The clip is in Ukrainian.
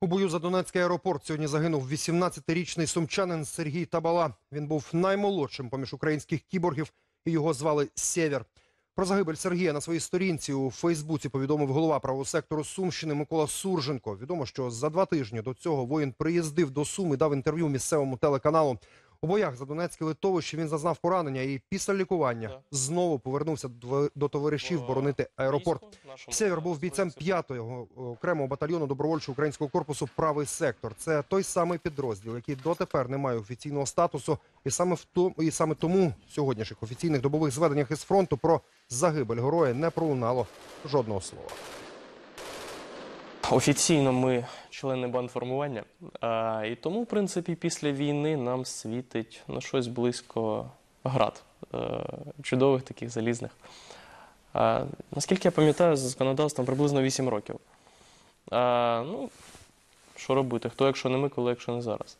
У бою за Донецький аеропорт сьогодні загинув 18-річний сумчанин Сергій Табала. Він був наймолодшим поміж українських кіборгів і його звали Сєвєр. Про загибель Сергія на своїй сторінці у Фейсбуці повідомив голова правого сектору Сумщини Микола Сурженко. Відомо, що за два тижні до цього воїн приїздив до Сум і дав інтерв'ю місцевому телеканалу. У боях за Донецьке литовище він зазнав поранення і після лікування знову повернувся до- до товаришів боронити аеропорт. Сєвєр був бійцем 5-го окремого батальйону добровольчого українського корпусу Правий сектор. Це той самий підрозділ, який дотепер не має офіційного статусу, і саме в тому, і саме тому в сьогоднішніх офіційних добових зведеннях із фронту про загибель героя не пролунало жодного слова. Офіційно ми члени бандформування, а, і тому, в принципі, після війни нам світить на щось близько град, е, чудових таких залізних. Наскільки я пам'ятаю, за законодавством приблизно 8 років. Ну, що робити? Хто, якщо не ми, коли, якщо не зараз?